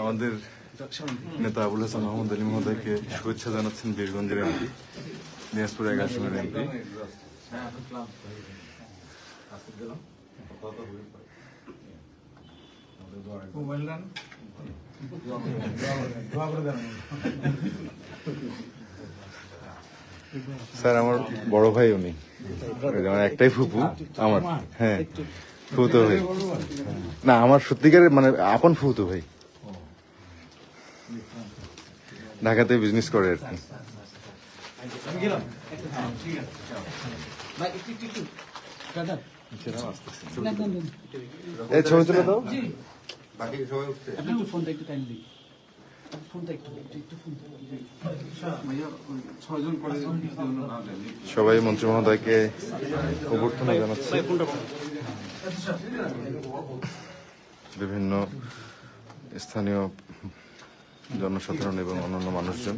আমাদের নেতা আবুল হাসান মোহাম্মদ আলী মহোদয়কে শুভেচ্ছা জানাচ্ছেন বীরগঞ্জের এমপি দিনাজপুর এক আসনের এমপি। স্যার আমার বড় ভাই উনি। আমার একটাই ফুপু আমার হ্যাঁ ফুতো ভাই না, আমার সত্যিকারের মানে আপন ফুতো ভাই। ঢাকাতে বিজনেস করে আর কি। এই ছবি তুলে দাও। একটু সবাই মন্ত্রী মহোদয়কে অভ্যর্থনা জানাচ্ছে। বিভিন্ন স্থানীয় জনসাধারণ এবং অন্যান্য মানুষজন।